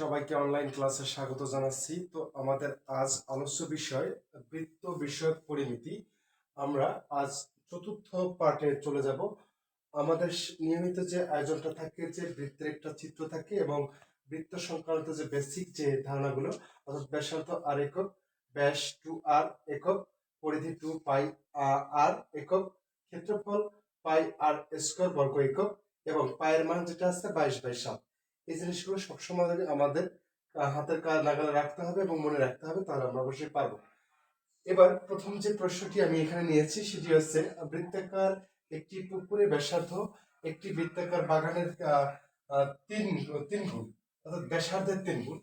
সবাইকে অনলাইন ক্লাসে স্বাগত জানাচ্ছি। তো আমাদের আজ আলোচ্য বিষয়, বৃত্ত বিষয়ক পরিমিতি। আমরা আজ চতুর্থ পার্টে চলে যাব। আমাদের নিয়মিত যে আয়োজনটা থাকে, যে বৃত্তের একটা চিত্র থাকে এবং বৃত্ত সংক্রান্ত যে বেসিক যে ধারণাগুলো, অর্থাৎ ব্যাসার্ধ আর একক, ব্যাস টু আর একক, পরিধি টু পাই আর একক, ক্ষেত্রফল পাই আর স্কোয়ার বর্গ একক এবং পায়ের মান যেটা আছে বাইশ বাই সাত। এই জিনিসগুলো সবসময় আমাদের হাতের কাজ নাগালে রাখতে হবে এবং মনে রাখতে হবে, তাহলে আমরা অবশ্যই পারব। এবার প্রথম যে প্রশ্নটি আমি এখানে নিয়েছি, সেটি হচ্ছে, বৃত্তাকার একটি পুকুরে ব্যাসার্ধ, একটি বৃত্তাকার বাগানের তিন তিন গুণ, অর্থাৎ ব্যাসার্ধের তিন গুণ।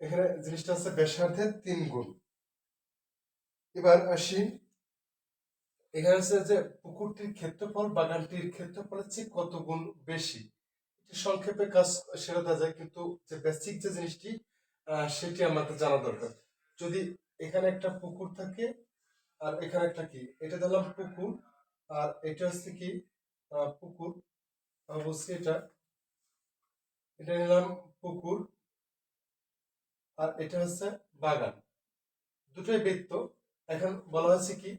এখানে জিনিসটা আছে ব্যাসার্ধের তিন গুণ। এবার আসি, এখানে হচ্ছে যে পুকুরটির ক্ষেত্রফল, বাগানটির ক্ষেত্রফলের চেয়ে কত গুণ বেশি? সংক্ষেপে কাজ সেরে দেওয়া যায়, কিন্তু যে বেসিক যে জিনিসটি সেটি আমাদের জানা দরকার। যদি এখানে একটা পুকুর থাকে, আর এখানে একটা কি? এটা দিলাম পুকুর, আর এটা হচ্ছে কি? পুকুর। অবশ্যই এটা। এটা নিলাম পুকুর, আর এটা হচ্ছে বাগান। দুটোই বৃত্ত। এখন বলা হয়েছে কি,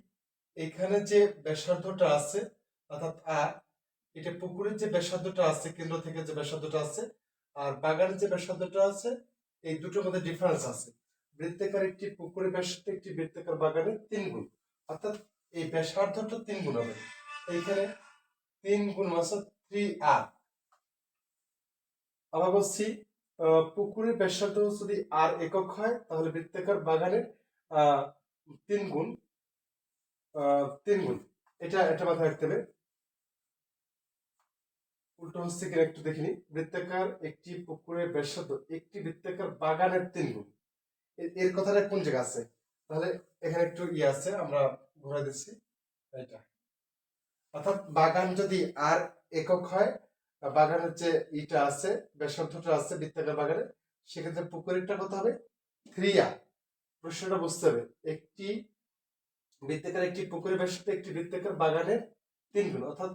এখানে যে ব্যাসার্ধটা আছে, অর্থাৎ আর এটা পুকুরের যে ব্যাসার্ধটা আছে, কেন্দ্র থেকে যে ব্যাসার্ধটা আছে আর বাগানের যে ব্যাসার্ধটা আছে, এই দুটোর মধ্যে ডিফারেন্স আছে। বৃত্তাকার একটি পুকুরের ব্যাসার্ধ, একটি বৃত্তাকার বাগানের তিন গুণ। অর্থাৎ এই ব্যাসার্ধটা তিন গুণ হবে। এইখানে তিন গুণ আছে থ্রি আর আবার বলছি পুকুরের ব্যাসার্ধ যদি আর একক হয়, তাহলে বৃত্তাকার বাগানের তিন গুণ তিন গুণ। এটা এটা মাথায় রাখতে হবে। উল্টো হচ্ছে কিনা একটু দেখিনি বৃত্তাকার একটি পুকুরের ব্যাসার্ধ একটি বৃত্তাকার বাগানের তিন গুণ। এর কথাটা কোন জায়গা আছে? তাহলে এখানে একটু ইয়ে আছে, আমরা ঘুরে দিচ্ছি। এটা অর্থাৎ বাগান যদি আর একক হয় বাগানের যে ইটা আছে, ব্যাসার্ধটা আছে বৃত্তাকার বাগানে, সেক্ষেত্রে পুকুরেরটা কত হবে? আর প্রশ্নটা বুঝতে হবে। একটি বৃত্তাকার একটি পুকুরের ব্যাসার্ধ একটি বৃত্তাকার বাগানের তিন গুণ। অর্থাৎ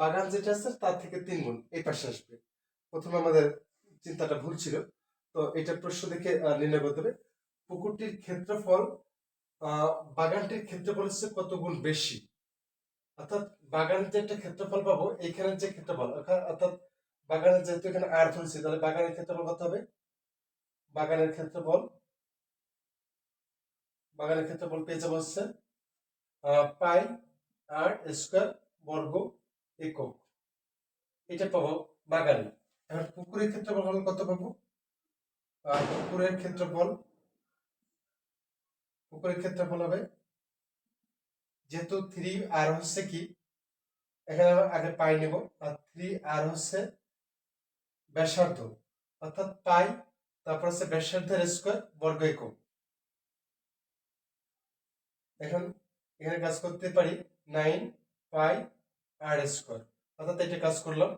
বাগান যেটা আছে, তার থেকে তিন গুণ এই পাশে আসবে। প্রথমে আমাদের চিন্তাটা ভুল ছিল, তো এটা প্রশ্ন দেখে নির্ণয় করতে হবে। পুকুরটির ক্ষেত্রফল বাগানটির ক্ষেত্রফল হচ্ছে কত গুণ বেশি? অর্থাৎ বাগানের যে একটা ক্ষেত্রফল পাবো এইখানে যে ক্ষেত্রফল, অর্থাৎ বাগানের যেহেতু এখানে আর ধরেছি তাহলে বাগানের ক্ষেত্রফল কত হবে? বাগানের ক্ষেত্রফল বাগানের ক্ষেত্রফল পেয়ে যাব হচ্ছে পাই আর স্কোয়ার বর্গ একক এটা পাবো বাগানে। এখন পুকুরের ক্ষেত্রফল কত পাবো? পুকুরের ক্ষেত্রফল পুকুরের ক্ষেত্রফল হবে যেহেতু থ্রি আর হচ্ছে কি? এখানে আগে পাই নেব। আর থ্রি আর হচ্ছে ব্যাসার্ধ। অর্থাৎ পাই তারপর হচ্ছে ব্যাসার্ধের স্কোয়ার বর্গ একক। এখন এখানে কাজ করতে পারি নাইন পাই আর স্কোয়ার। অর্থাৎ এটা কাজ করলাম।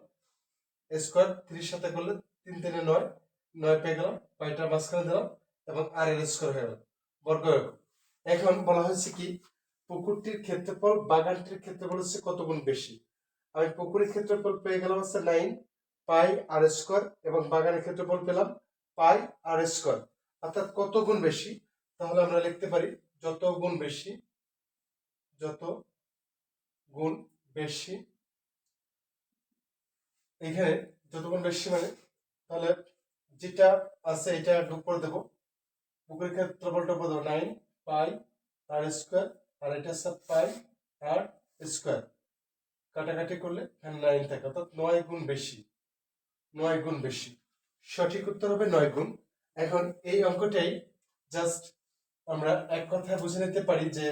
স্কোয়ার থ্রির সাথে করলে তিন তিনে নয়। নয় পেয়ে গেলাম। পাইটা মাঝখানে দিলাম এবং আর এর স্কোয়ার হয়ে গেল। বর্গ এখন বলা হয়েছে কি, পুকুরটির ক্ষেত্রফল, বাগানটির ক্ষেত্রফল হচ্ছে কত গুণ বেশি? আমি পুকুরের ক্ষেত্রফল পেয়ে গেলাম হচ্ছে নাইন পাই আর স্কোয়ার এবং বাগানের ক্ষেত্রফল পেলাম পাই আর স্কোয়ার। অর্থাৎ কত গুণ বেশি? তাহলে আমরা লিখতে পারি যত গুণ বেশি, যত গুণ বেশি। এখানে যত গুণ বেশি মানে তাহলে যেটা আছে এটা যোগ করে দেবো। পুকুরের ক্ষেত্রফলটা বলব নাইন পাই আর স্কোয়ার আর এটা হচ্ছে পাই আর স্কোয়ার কাটাকাটি করলে এখানে নাইন থাকে, অর্থাৎ নয় গুণ বেশি। নয় গুণ বেশি। সঠিক উত্তর হবে নয় গুণ। এখন এই অঙ্কটাই জাস্ট আমরা এক কথায় বুঝে নিতে পারি যে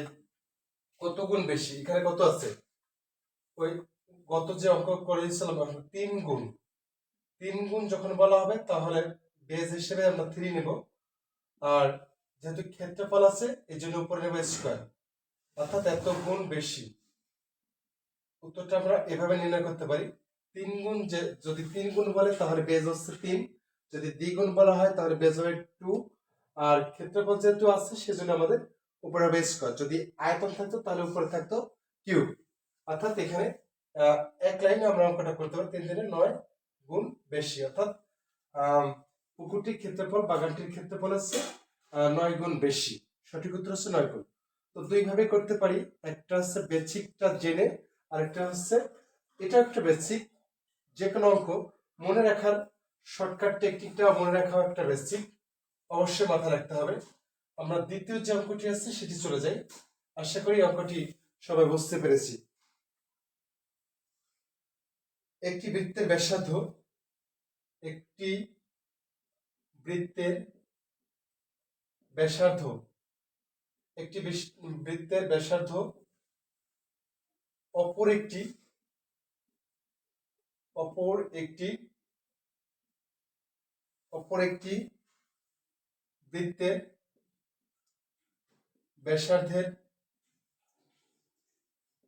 কত গুণ বেশি, এখানে কত আছে? ওই গত যে অঙ্ক করেছিলাম তিন গুণ। তিন গুণ যখন বলা হবে, তাহলে বেজ হিসেবে আমরা থ্রি নেব। আর যেহেতু ক্ষেত্রফল আছে, এই জন্য উপরে নেব স্কোয়ার অর্থাৎ এত গুণ বেশি। উত্তরটা আমরা এভাবে নির্ণয় করতে পারি। তিন গুণ যে, যদি তিন গুণ বলে, তাহলে বেজ হচ্ছে তিন। যদি দ্বিগুণ বলা হয়, তাহলে বেজ হবে টু আর ক্ষেত্রফল যেহেতু আছে, সেজন্য আমাদের উপরে হবে স্কোয়ার যদি আয়তন থাকতো, তাহলে উপরে থাকতো কিউব অর্থাৎ এখানে এক লাইনে আমরা অঙ্কটা করতে পারি, তিন দিনে নয় গুণ বেশি, অর্থাৎ পুকুরটির ক্ষেত্রফল, বাগানটির ক্ষেত্রফল হচ্ছে নয় গুণ বেশি। সঠিক উত্তর হচ্ছে নয় গুণ। তো দুই ভাবে করতে পারি, একটা হচ্ছে বেসিকটা জেনে, আরেকটা হচ্ছে, এটা একটা বেসিক যে কোনো অঙ্ক, মনে রাখার শর্টকাট টেকনিকটা মনে রাখাও একটা বেসিক, অবশ্যই মাথায় রাখতে হবে। আমরা দ্বিতীয় যে অঙ্কটি আছে, সেটি চলে যাই। আশা করি অঙ্কটি সবাই বুঝতে পেরেছি। একটি বৃত্তের ব্যাসার্ধ, একটি বৃত্তের ব্যাসার্ধ, একটি বৃত্তের ব্যাসার্ধ, অপর একটি অপর একটি অপর একটি বৃত্তের ব্যাসার্ধের,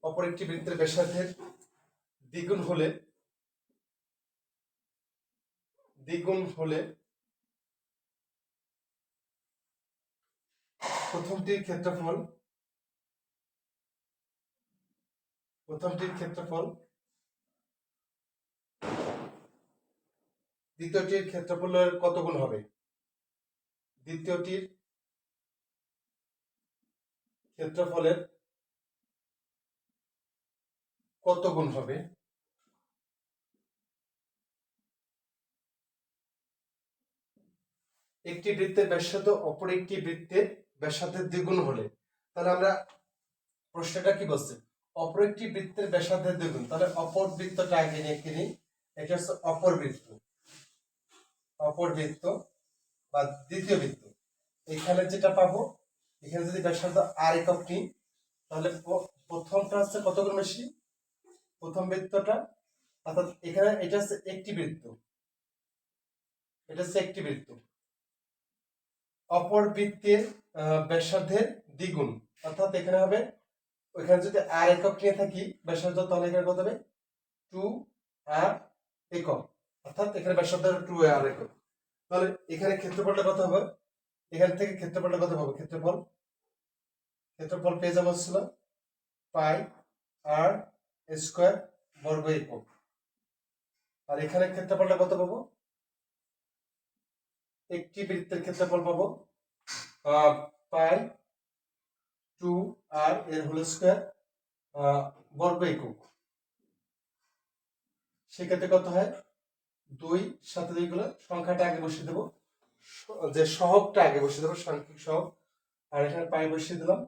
অপর একটি বৃত্তের ব্যাসার্ধের দ্বিগুণ হলে দ্বিগুণ হলে প্রথমটির ক্ষেত্রফল প্রথমটির ক্ষেত্রফল, দ্বিতীয়টির ক্ষেত্রফলের কত গুণ হবে? দ্বিতীয়টির ক্ষেত্রফলের কত গুণ হবে? একটি বৃত্তের ব্যাসার্ধ অপর একটি বৃত্তের ব্যাসার্ধের দ্বিগুণ হলে, তাহলে আমরা প্রশ্নটা কি বলছে? অপর একটি বৃত্তের ব্যাসার্ধের দ্বিগুণ, তাহলে অপর বৃত্তটা আগে নিয়ে কিনি এটা হচ্ছে অপর বৃত্ত। অপর বৃত্ত বা দ্বিতীয় বৃত্ত। এখানে যেটা পাবো, এখানে যদি ব্যাসার্ধ আর একক নিই, তাহলে প্রথমটা হচ্ছে কত গুণ বেশি? প্রথম বৃত্তটা, অর্থাৎ এখানে এটা হচ্ছে একটি বৃত্ত। এটা হচ্ছে একটি বৃত্ত। অপর বৃত্তের ব্যাসার্ধের দ্বিগুণ। অর্থাৎ এখানে হবে ওইখানে যদি আর একক নিয়ে থাকি, ব্যাসার্ধ তাহলে এখানে কত হবে টু আর একক। অর্থাৎ এখানে ব্যাসার্ধ টু আর একক। তাহলে এখানে ক্ষেত্রফলটা কত হবে? এখান থেকে ক্ষেত্রফলটা কত পাবো? ক্ষেত্রফল ক্ষেত্রফল পেয়ে যাব ছিল পাই আর স্কোয়ার বর্গ একক। আর এখানে ক্ষেত্রফলটা কত পাবো? একটি বৃত্তের ক্ষেত্রফল পাবো পাই টু আর এর হোল স্কোয়ার বর্গ একক। সেক্ষেত্রে কত হয়? দুই সাথে দুই গুলো সংখ্যাটা আগে বসিয়ে দেবো। যে সহগটা আগে বসিয়ে দেবো, সাংখ্যিক সহগ। আর এখানে পাই বসিয়ে দিলাম।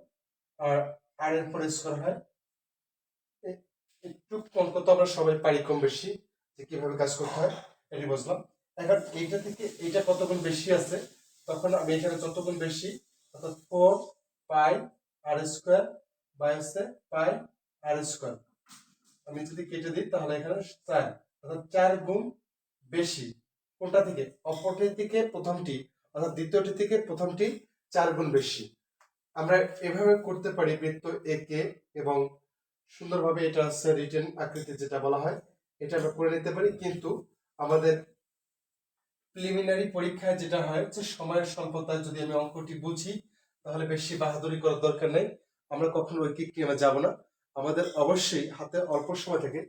আর আর এর পরে স্কোয়ার হয়। একটু কম তো আমরা সবাই পারি কম বেশি, যে কীভাবে কাজ করতে হয়, এটি বুঝলাম। এখন এইটা থেকে এইটা কত গুণ বেশি আছে, তখন আমি এখানে যত গুণ বেশি, অর্থাৎ four pi r square by হচ্ছে পাই আর স্কোয়ার আমি যদি কেটে দিই, তাহলে এখানে চার, অর্থাৎ চার গুণ বেশি। কোনটা থেকে? অপরটি থেকে প্রথমটি, অর্থাৎ দ্বিতীয়টি থেকে প্রথমটি চার গুণ বেশি। আমরা এভাবে করতে পারি বৃত্ত একে এবং সুন্দরভাবে এটা হচ্ছে রিটেন আকৃতি যেটা বলা হয়, এটা আমরা করে নিতে পারি, কিন্তু আমাদের প্রিলিমিনারি পরীক্ষায় যেটা হয় যে সময়ের স্বল্পতায় যদি আমি অঙ্কটি বুঝি, তাহলে বেশি বাহাদুরি করার দরকার নেই। আমরা কখনো ঐকিক নিয়ে যাব না। আমাদের অবশ্যই হাতে অল্প সময় থাকে।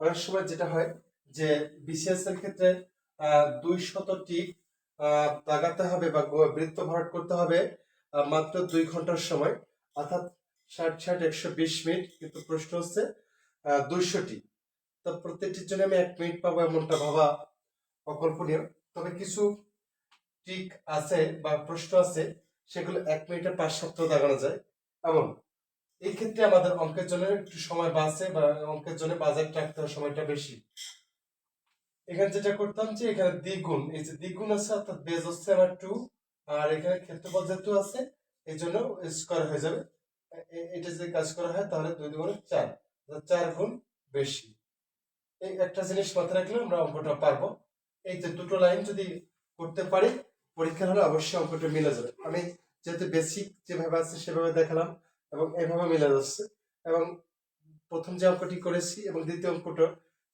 অনেক সময় যেটা হয় যে বিসিএস এর ক্ষেত্রে দুই শতটি দাগাতে হবে বা বৃত্ত ভরাট করতে হবে মাত্র দুই ঘণ্টার সময়। অর্থাৎ ষাট ষাট, একশো বিশ মিনিট কিন্তু প্রশ্ন হচ্ছে দুইশোটি। তো প্রত্যেকটির জন্য আমি এক মিনিট পাবো এমনটা ভাবা অকল্পনীয়। তবে কিছু ট্রিক আছে বা প্রশ্ন আছে, সেগুলো এক মিনিটে পাঁচ সপ্তাহ দাগানো যায়। এমন এই ক্ষেত্রে আমাদের অঙ্কের জন্য একটু সময় বাঁচে বা অঙ্কের জন্য বাজার রাখতে সময়টা বেশি। এখানে যেটা করতাম যে এখানে দ্বিগুণ, এই যে দ্বিগুণ আছে অর্থাৎ বেজ হচ্ছে আমার টু আর এখানে ক্ষেত্রফল যেহেতু আছে, এই জন্য স্কোয়ার হয়ে যাবে। এটা যদি কাজ করা হয় তাহলে দুই দুগুণে চার চার গুণ বেশি। এই একটা জিনিস মাথায় রাখলে আমরা অঙ্কটা পারব। এই যে দুটো লাইন যদি করতে পারি, পরীক্ষার হলে অবশ্যই অঙ্কটা মিলে যাবে। আমি যেহেতু বেসিক যেভাবে আছে সেভাবে দেখালাম এবং এভাবে মিলে যাচ্ছে। এবং প্রথম যে অঙ্কটি করেছি এবং দ্বিতীয় অঙ্কটা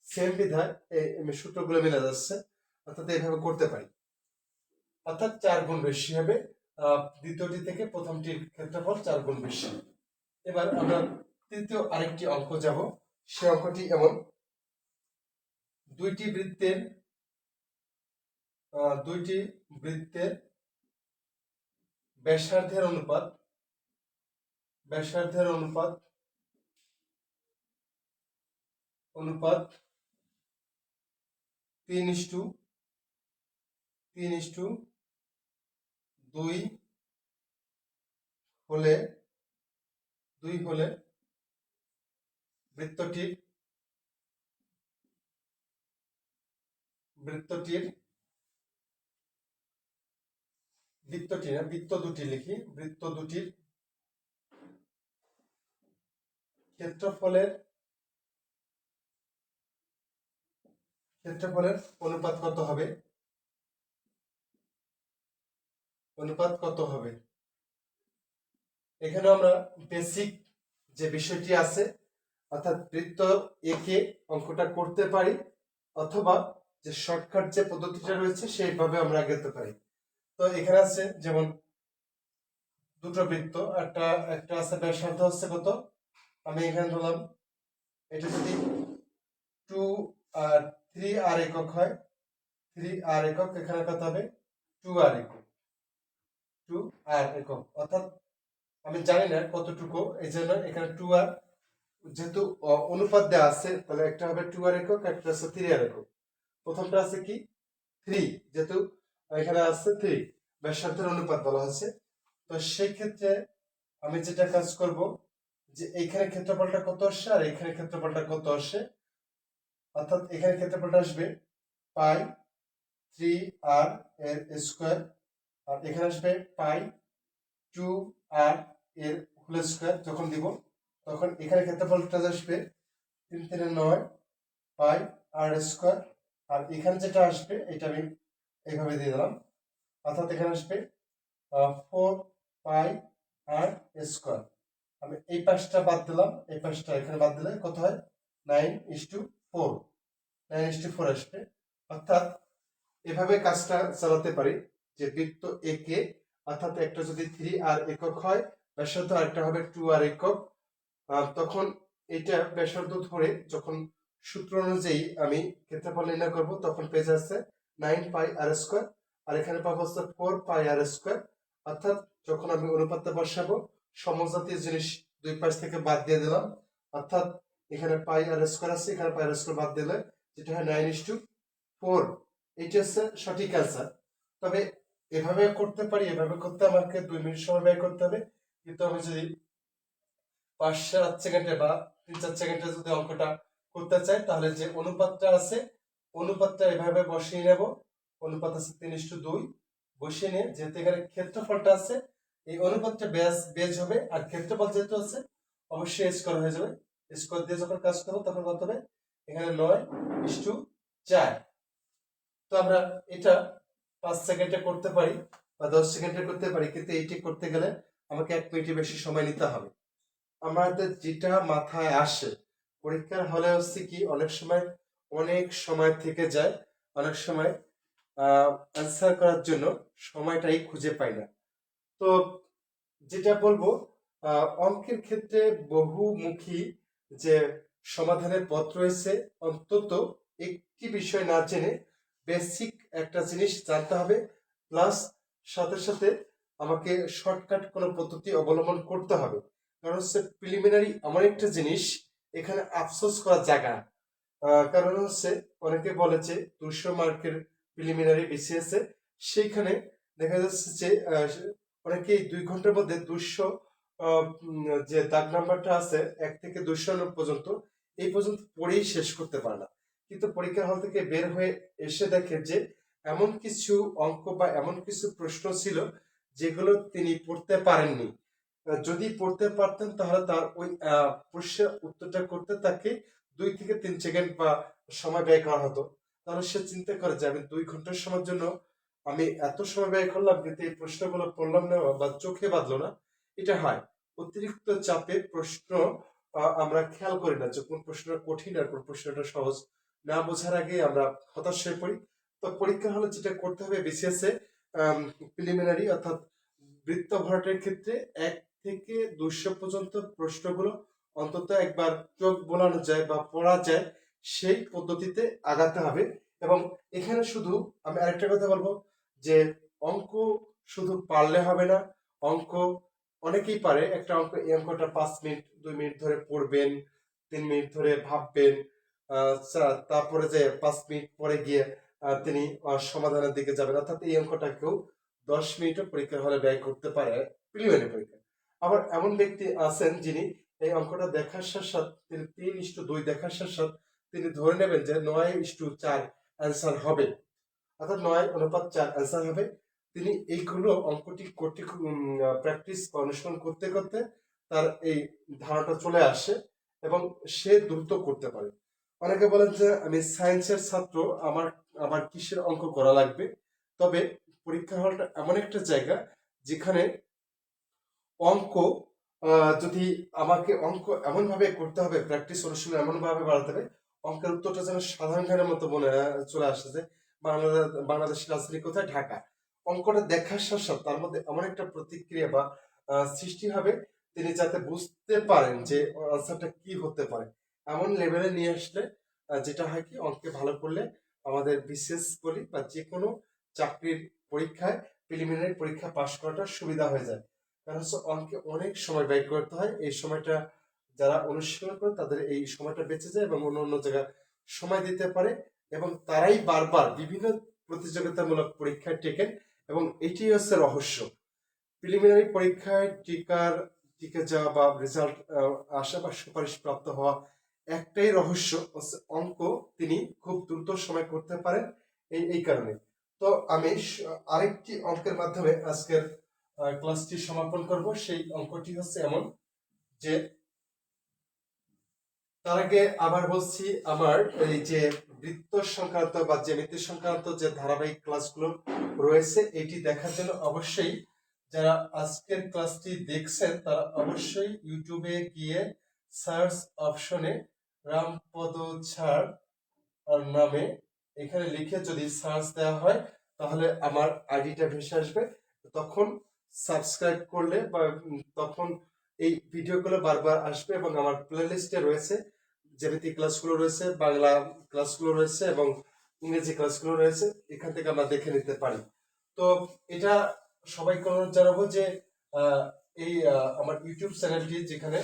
সেম বিধায় এই সূত্রগুলো মিলে যাচ্ছে, অর্থাৎ এইভাবে করতে পারি। অর্থাৎ চার গুণ বেশি হবে। দ্বিতীয়টি থেকে প্রথমটির ক্ষেত্রফল চার গুণ বেশি এবার আমরা তৃতীয় আরেকটি অঙ্ক যাব। সে অঙ্কটি এমন। দুইটি বৃত্তের দুইটি বৃত্তের ব্যাসার্ধের অনুপাত ব্যাসার্ধের অনুপাত অনুপাত তিন ইস্টু তিন ইস্টু দুই হলে দুই হলে বৃত্তটির বৃত্তটির বৃত্তটি না বৃত্ত দুটি লিখি। বৃত্ত দুটির ক্ষেত্রফলের ক্ষেত্রফলের অনুপাত কত হবে? অনুপাত কত হবে? এখানে আমরা বেসিক যে বিষয়টি আছে, অর্থাৎ বৃত্ত একে অঙ্কটা করতে পারি, অথবা যে শর্টকাট যে পদ্ধতিটা রয়েছে, সেইভাবে আমরা এগোতে পারি। তো এখানে আছে যেমন দুটো বৃত্ত, একটা একটা আছে ব্যাসার্ধ হচ্ছে কত? আমি এখানে ধরলাম, এটা যদি টু আর থ্রি আর একক হয় থ্রি আর একক, এখানে কত হবে? টু আর একক। টু আর একক। অর্থাৎ আমি জানি না কতটুকু এই জন্য এখানে টু আর যেহেতু অনুপাত দেওয়া আছে, তাহলে একটা হবে টু আর একক, একটা আছে থ্রি আর একক। প্রথমটা আছে কি? থ্রি যেহেতু এখানে আছে থ্রি ব্যাসার্ধের অনুপাত বলা হচ্ছে তো সেই ক্ষেত্রে আমি যেটা কাজ করব, যে এইখানে ক্ষেত্রফলটা কত আসছে আর এখানে ক্ষেত্রফলটা কত আসে? অর্থাৎ এখানে ক্ষেত্রফলটা আসবে পাই থ্রি আর এর স্কোয়ার, আর এখানে আসবে পাই টু আর এর হোল স্কোয়ার যখন দিব, তখন এখানে ক্ষেত্রফলটা আসবে তিন তিনে নয় পাই আর স্কোয়ার, আর এখানে যেটা আসবে, এটা আমি এইভাবে দিয়ে দিলাম। অর্থাৎ এখানে আসবে ফোর পাই আর স্কোয়ার আমি এই পাশটা বাদ দিলাম, এই পাশটা এখানে বাদ দিলে কত হয়? Nine is two four nine is two four আসবে। অর্থাৎ এভাবে কাজটা চালাতে পারি, যে বৃত্ত একে অর্থাৎ একটা যদি থ্রি আর একক হয়, ব্যাসার্ধ আরেকটা হবে টু আর একক। তখন এটা ব্যাসার্ধ ধরে যখন সূত্র অনুযায়ী আমি ক্ষেত্রফল নির্ণয় করব, তখন পেয়ে যাচ্ছে নাইন পাই আর স্কোয়ার, আর এখানে পাবো হচ্ছে ফোর পাই আর স্কোয়ার অর্থাৎ যখন আমি অনুপাতটা বসাবো, সমজাতীয় জিনিস দুই পাশ থেকে বাদ দিয়ে দিলাম, অর্থাৎ এখানে পাই আর স্কোয়ার আছে, এখানে পাই আর স্কোয়ার বাদ দিলে যেটা হয় নাইন ইস টু ফোর এইটা হচ্ছে সঠিক অ্যান্সার তবে এভাবে করতে পারি, এভাবে করতে আমাকে দুই মিনিট সময় ব্যয় করতে হবে, কিন্তু আমি যদি পাঁচ, সাত সেকেন্ডে বা তিন, চার সেকেন্ডে যদি অঙ্কটা করতে চাই, তাহলে যে অনুপাতটা আছে অনুপাতটা এভাবে বসিয়ে নেব। অনুপাত আছে তিন ইস্টু দুই। বসিয়ে নিয়ে যেহেতু এখানে ক্ষেত্রফলটা আছে, এই অনুপাতটা ব্যাস বেজ হবে। আর ক্ষেত্রফল যেহেতু আছে, অবশ্যই স্কোয়ার হয়ে যাবে। স্কোয়ার দিয়ে যখন কাজ করব তখন কত হবে? এখানে নয় ইস্টু চার। তো আমরা এটা পাঁচ সেকেন্ডে করতে পারি বা দশ সেকেন্ডে করতে পারি, কিন্তু এইটি করতে গেলে আমাকে এক মিনিটের বেশি সময় নিতে হবে। আমাদের যেটা মাথায় আসে, পরীক্ষার হলে হচ্ছে কি, অনেক সময় অনেক সময় থেকে যায়, অনেক সময় অ্যান্সার করার জন্য সময়টাই খুঁজে পাই না। তো যেটা বলব অঙ্কের ক্ষেত্রে বহুমুখী যে সমাধানের পথ রয়েছে, অন্তত একটি বিষয় না জেনে বেসিক একটা জিনিস জানতে হবে প্লাস সাথে সাথে আমাকে শর্টকাট কোনো পদ্ধতি অবলম্বন করতে হবে। কারণ হচ্ছে প্রিলিমিনারি এমন একটা জিনিস, এখানে আফসোস করার জায়গা কারণ হচ্ছে অনেকে বলেছে দুশো মার্কের প্রিলিমিনারি বিসিএস এ। সেইখানে দেখা যাচ্ছে যে আহ, অনেকেই দুই ঘণ্টার মধ্যে দুশো যে দাগ নাম্বারটা আছে এক থেকে দুশো পর্যন্ত এই পর্যন্ত পড়েই শেষ করতে পারে না। কিন্তু পরীক্ষার হল থেকে বের হয়ে এসে দেখে যে এমন কিছু অঙ্ক বা এমন কিছু প্রশ্ন ছিল যেগুলো তিনি পড়তে পারেননি। যদি পড়তে পারতেন তাহলে তার ওই প্রশ্নের উত্তরটা করতে তাকে দুই থেকে তিন সেকেন্ড বা সময় ব্যয় করা হতো। তাহলে সে চিন্তা করে যে আমি দুই ঘণ্টার সময়ের জন্য আমি এত সময় ব্যয় করলাম কিন্তু এই প্রশ্নগুলো পড়লাম না বা চোখে বাঁধলো না। এটা হয়। অতিরিক্ত চাপে প্রশ্ন আমরা খেয়াল করি না যে কোন প্রশ্নটা কঠিন আর কোন প্রশ্নটা সহজ। না বোঝার আগে আমরা হতাশ হয়ে পড়ি। তো পরীক্ষা হলে যেটা করতে হবে বিসিএস এ প্রিলিমিনারি অর্থাৎ বৃত্ত ভরাটের ক্ষেত্রে এক থেকে দুশো পর্যন্ত প্রশ্নগুলো অন্তত একবার চোখ বোলানো যায় বা পড়া যায়, সেই পদ্ধতিতে আগাতে হবে। এবং এখানে শুধু আমি আরেকটা কথা বলব যে অঙ্ক শুধু পারলে হবে না, অঙ্ক অনেকেই পারে। একটা অঙ্ক, এই অঙ্কটা পাঁচ মিনিট, দুই মিনিট ধরে পড়বেন, তিন মিনিট ধরে ভাববেন তারপরে যে পাঁচ মিনিট পরে গিয়ে তিনি সমাধানের দিকে যাবেন। অর্থাৎ এই অঙ্কটা কেউ দশ মিনিটও পরীক্ষার হলে ব্যয় করতে পারে, প্রিলিমিনারি পরীক্ষা। আবার এমন ব্যক্তি আছেন যিনি এই অঙ্কটা দেখার সাথে সাথে তিনি তিন ইস্টু দুই দেখার সাথে সাথে তিনি ধরে নেবেন যে নয় ইস্টু চার অ্যান্সার হবে। অর্থাৎ নয় অনুপাত চার অ্যান্সার হবে। তিনি এইগুলো অঙ্কটি করতে প্র্যাকটিস অনুশীলন করতে করতে তার এই ধারণাটা চলে আসে এবং সে দ্রুত করতে পারে। অনেকে বলেন যে আমি সায়েন্সের ছাত্র, আমার আমার কিসের অঙ্ক করা লাগবে? তবে পরীক্ষা হলটা এমন একটা জায়গা যেখানে অঙ্ক যদি আমাকে অঙ্ক এমন ভাবে করতে হবে প্র্যাকটিস অনুশীলন এমন ভাবে বাড়াতে হবে, অঙ্কের উত্তরটা যেন সাধারণ জ্ঞানের মতো মনে চলে আসে যে বাংলাদেশ বাংলাদেশের রাজধানী কোথায়? ঢাকা। অঙ্কটা দেখার সাথে সাথে তার মধ্যে এমন একটা প্রতিক্রিয়া বা সৃষ্টি হবে, তিনি যাতে বুঝতে পারেন যে আনসারটা কি হতে পারে। এমন লেভেলে নিয়ে আসলে যেটা হয় কি, অঙ্কে ভালো করলে আমাদের বিশেষ বলি বা যে কোনো চাকরির পরীক্ষায় প্রিলিমিনারি পরীক্ষা পাশ করাটা সুবিধা হয়ে যায়। কারণ হচ্ছে অঙ্কে অনেক সময় ব্যয় করতে হয়। এই সময়টা যারা অনুশীলন করে, তাদের এই সময়টা বেঁচে যায় এবং অন্য অন্য জায়গায় সময় দিতে পারে এবং তারাই বারবার বিভিন্ন প্রতিযোগিতামূলক পরীক্ষায় টেকেন এবং এটি হচ্ছে রহস্য। প্রিলিমিনারি পরীক্ষায় টিকার, টিকে যাওয়া বা রেজাল্ট আসা বা সুপারিশ প্রাপ্ত হওয়া একটাই রহস্য অঙ্ক তিনি খুব দ্রুত সময় করতে পারেন। এই এই কারণে। তো আমি আরেকটি অঙ্কের মাধ্যমে আজকের ক্লাসটি সমাপন করব। সেই অঙ্কটি হচ্ছে এমন যে, তার আগে আবার বলছি, আমার এই যে বৃত্ত সংক্রান্ত বা জ্যামিতি সংক্রান্ত যে ধারাবাহিক ক্লাসগুলো রয়েছে, এটি দেখার জন্য অবশ্যই যারা আজকের ক্লাসটি দেখছেন, তারা অবশ্যই ইউটিউবে গিয়ে সার্চ অপশনে রামপদ ছাড় নামে এখানে লিখে যদি সার্চ দেওয়া হয়, তাহলে আমার আইডিটা ভেসে আসবে। তখন সাবস্ক্রাইব করলে বা তখন এই ভিডিওগুলো বারবার আসবে এবং আমার প্লেলিস্টে রয়েছে জ্যামিতি ক্লাসগুলো রয়েছে, বাংলা ক্লাসগুলো রয়েছে এবং ইংরেজি ক্লাসগুলো রয়েছে, এখান থেকে আমরা দেখে নিতে পারি। তো এটা সবাইকে অনুরোধ জানাব যে এই আমার ইউটিউব চ্যানেলটি যেখানে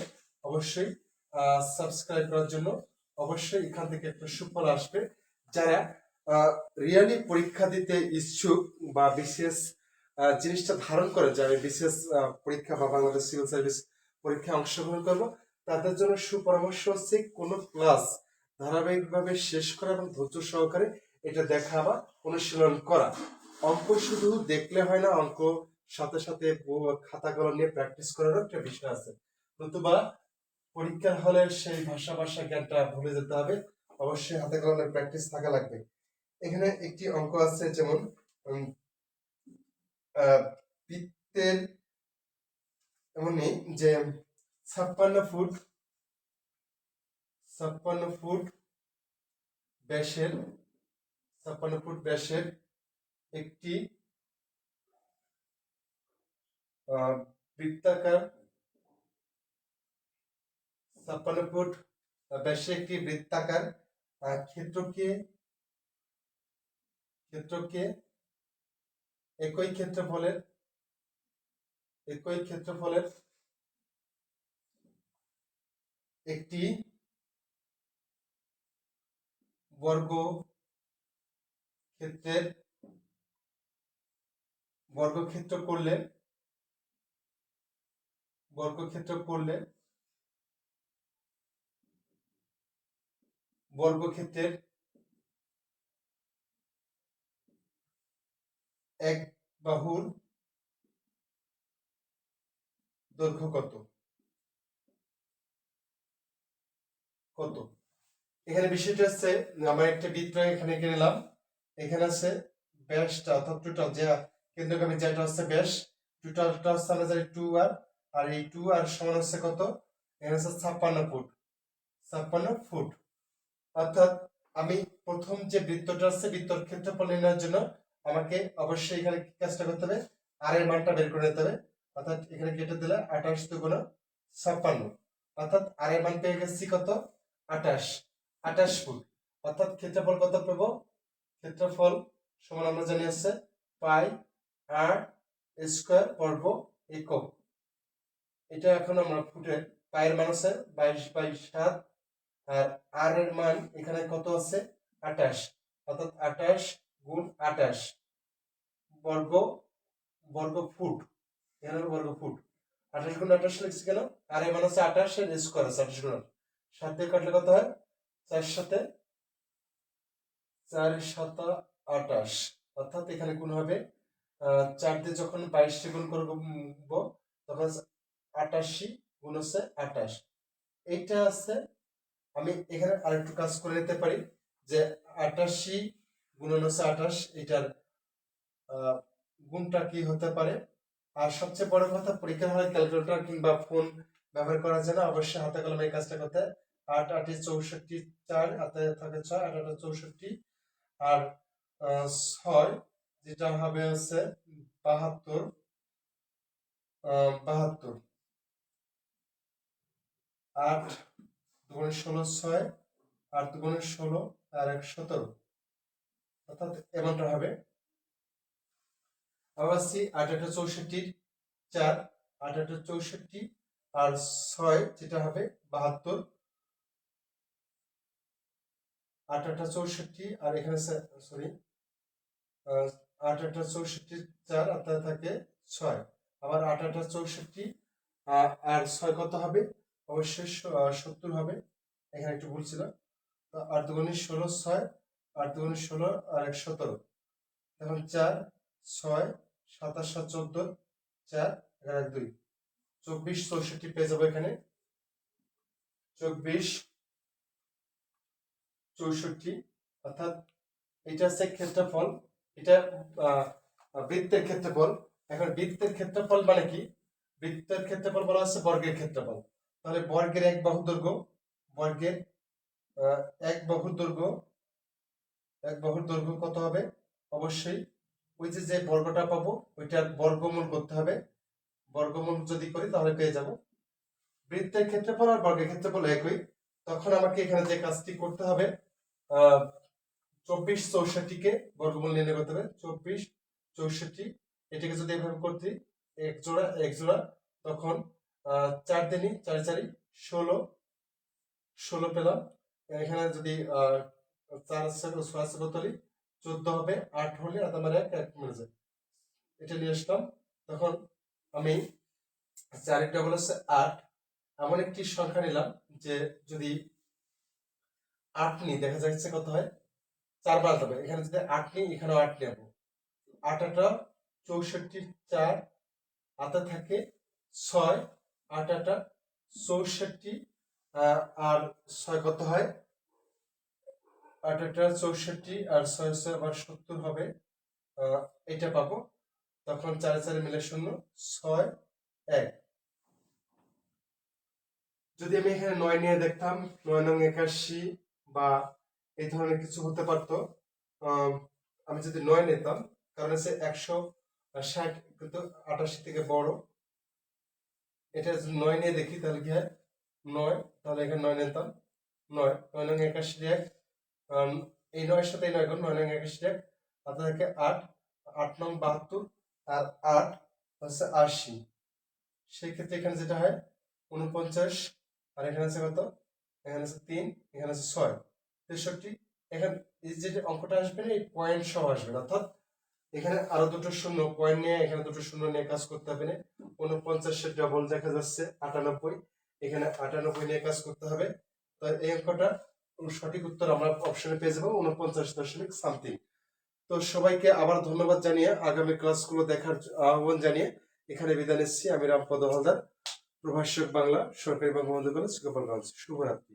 অবশ্যই সাবস্ক্রাইব করার জন্য অবশ্যই এখান থেকে একটা সুফল আসবে। যারা রিয়ালি পরীক্ষা দিতে ইচ্ছুক বা বিশেষ জিনিসটা ধারণ করে যে আমি বিশেষ পরীক্ষা বা বাংলাদেশ সিভিল সার্ভিস পরীক্ষায় অংশগ্রহণ করব। তাদের জন্য সুপরামর্শ হচ্ছে কোনো ক্লাস ধারাবাহিকভাবে শেষ করা এবং ধৈর্য সহকারে এটা দেখা বা অনুশীলন করা। অঙ্ক শুধু দেখলে হয় না, অঙ্ক সাথে সাথে খাতা কলম নিয়ে প্র্যাকটিস করারও একটা বিষয় আছে। নতুবা পরীক্ষার হলে সেই ভাষা ভাষা জ্ঞানটা ভুলে যেতে হবে। অবশ্যই হাতে কলমে প্র্যাকটিস থাকা লাগবে। এখানে একটি অঙ্ক আছে যেমন বৃত্তের এমনই যে ছাপ্পান্ন ফুট ছাপ্পান্ন ফুট ব্যাসের, ছাপ্পান্ন ফুট ব্যাসের একটি বৃত্তাকার, ছাপ্পান্ন ফুট ব্যাসে একটি বৃত্তাকার ক্ষেত্রকে ক্ষেত্রকে একই ক্ষেত্রফলের একই ক্ষেত্রফলের একটি বর্গ ক্ষেত্রের বর্গক্ষেত্র করলে বর্গক্ষেত্র করলে বর্গক্ষেত্রের এক বাহুর দৈর্ঘ্য কত? কত? এখানে বিষয়টা হচ্ছে আমার একটা বৃত্ত এখানে এঁকে নিলাম। এখানে আছে ব্যাসটা, অর্থাৎ টোটাল যে কেন্দ্রগামী যেটা হচ্ছে ব্যাস টোটালটা হচ্ছে আমরা জানি টু আর আর এই টু আর সমান হচ্ছে কত? এখানে হচ্ছে ছাপ্পান্ন ফুট। ছাপ্পান্ন ফুট। অর্থাৎ আমি প্রথম যে বৃত্তটা আছে, বৃত্তর ক্ষেত্রফল নির্ণয়ের জন্য আমাকে অবশ্যই এখানে কাজটা করতে হবে। আর এর মানটা বের করে নিতে হবে। অর্থাৎ এখানে কেটে দিলে আঠাশ দুগুণ ছাপ্পান্ন। অর্থাৎ আর এর মান পেয়ে গেছি কত? আঠাশ। আঠাশ ফুট। অর্থাৎ ক্ষেত্রফল কত পাবো? ক্ষেত্রফল সমান আমরা জানি আছে পাই আর স্কোয়ার বর্গ একক। এটা এখন আমরা ফুটে পায়ের মান আছে বাইশ বাই সাত। আর আর এর মান এখানে কত আছে? আঠাশ। অর্থাৎ আঠাশ গুণ আঠাশ বর্গ বর্গ ফুট। এখানে বর্গ ফুট। আঠাশ গুণ আঠাশ লিখছি কেন? আর এর মান আছে আঠাশ এর স্কোয়ার আছে আঠাশ গুণ সাত দিয়ে কাটলে কত হয়? চার সাথে চার সাত আঠাশ অর্থাৎ এখানে গুণ হবে চার দিয়ে যখন বাইশটি গুণ করব তখন আটাশি গুণ হচ্ছে আঠাশ এইটা আছে, আমি এখানে আরেকটু কাজ করে নিতে পারি যে আটাশি গুণন হচ্ছে আঠাশ এটার গুণটা কি হতে পারে? আর সবচেয়ে বড় কথা, পরীক্ষার হলে ক্যালকুলেটর কিংবা ফোন ব্যবহার করা যায় না অবশ্যই হাতে কলমে এই কাজটা করতে। আট, আটে চৌষট্টি, চার, হাতে থাকে ছয়, আট, আটে চৌষট্টি। আর ছয়, যেটা হবে হচ্ছে বাহাত্তর বাহাত্তর। আট, দুগুণে ষোলো, ছয়, আট, দুগুণে ষোলো, আর এক, সতেরো। অর্থাৎ এমনটা হবে। আবার সি আট চৌষট্টির চার আট চৌষট্টি, আর ছয় যেটা হবে বাহাত্তর। আট চৌষট্টি, আর এখানে সরি আট আটা চৌষট্টি, চার, আর থাকে ছয়। আবার আট চৌষট্টি আর ছয় কত হবে? অবশ্যই সত্তর হবে। এখানে একটু ভুল ছিল। আট দুগুণে ষোলো, ছয় আট দুগুণে ষোলো আর এক সতেরো। এখন চার, ছয়, সাতাশ, সাত, চোদ্দ, চার, এগারো দুই। চব্বিশ, চৌষট্টি পেয়ে যাব এখানে। চব্বিশ, চৌষট্টি, অর্থাৎ এটা হচ্ছে ক্ষেত্রফল, এটা বৃত্তের ক্ষেত্রফল। এখন বৃত্তের ক্ষেত্রফল মানে কি? বৃত্তের ক্ষেত্রফল বলা হচ্ছে বর্গের ক্ষেত্রফল। তাহলে বর্গের এক বাহু দৈর্ঘ্য বর্গের এক বাহুর দৈর্ঘ্য এক বাহুর দৈর্ঘ্য কত হবে? অবশ্যই। ওই যে যে বর্গটা পাবো, ওইটার বর্গমূল করতে হবে। বর্গমূল যদি করি, তাহলে পেয়ে যাব। বৃত্তের ক্ষেত্রফল আর বর্গের ক্ষেত্রফল একই। তখন আমাকে এখানে যে কাজটি করতে হবে চব্বিশ চৌষট্টিকে বর্গমূল নির্ণয় করতে হবে। চব্বিশ চৌষট্টি, এটাকে যদি এভাবে করতে এক জোড়া এক জোড়া, তখন চার দিনই চারি চারি, ষোলো ষোলো পেলাম। এখানে যদি চার আছে ছয় আছে কতলি চোদ্দ হবে, আট হলে আর আমার এক এক মিলে যায় এটা নিয়ে আসলাম। তখন আমি চারের ডবল হচ্ছে আট। এমন একটি সংখ্যা নিলাম যে যদি আট নিই, দেখা যাচ্ছে কত হয়। চার বার হবে এখানে যদি আট নিই, এখানেও আট নেব। আট আটা চৌষট্টি চার আটা থাকে ছয়। আট আটা চৌষট্টি আর ছয় কত হয়? আট চৌষট্টি আর ছয় ছয় আবার সত্তর হবে। এটা পাবো। তখন চারে চারে মিলে শূন্য ছয় এক। যদি আমি এখানে নয় নিয়ে দেখতাম নয় নং একাশি বা এই ধরনের কিছু হতে পারতো আম, যদি নয় নিতাম কারণ হচ্ছে একশো ষাট কিন্তু আটাশি থেকে বড়। এটা যদি নয় নিয়ে দেখি তাহলে কি হয়? নয় তাহলে এখানে নয় নিতাম। নয় নয় নং একাশি এক। এই নয়ের সাথে নয় গুণ নয় নং একাশি এক। থাকে আট আট নং বাহাত্তর, আর আট হচ্ছে আশি। সেই ক্ষেত্রে এখানে যেটা হয়, উনপঞ্চাশ, আর এখানে আছে কত? এখানে আছে তিন, এখানে আছে ছয়। তেষট্টি, এখানে এই যে অঙ্কটা আসবে না, এই পয়েন্ট সহ আসবে না। অর্থাৎ এখানে আরও দুটো শূন্য পয়েন্ট নিয়ে এখানে দুটো শূন্য নিয়ে কাজ করতে হবে না। উনপঞ্চাশের ডবল দেখা যাচ্ছে আটানব্বই, এখানে আটানব্বই নিয়ে কাজ করতে হবে। তো এই অঙ্কটা সঠিক উত্তর আমরা অপশনে পেয়ে যাব উনপঞ্চাশ দশমিক সামথিং তো সবাইকে আবার ধন্যবাদ জানিয়ে, আগামী ক্লাসগুলো দেখার আহ্বান জানিয়ে এখানে বিদায় নিচ্ছি। আমি রামপদ হালদার, প্রভাষক বাংলা, সরকারি বঙ্গবন্ধু কলেজ, গোপালগঞ্জ। শুভরাত্রি।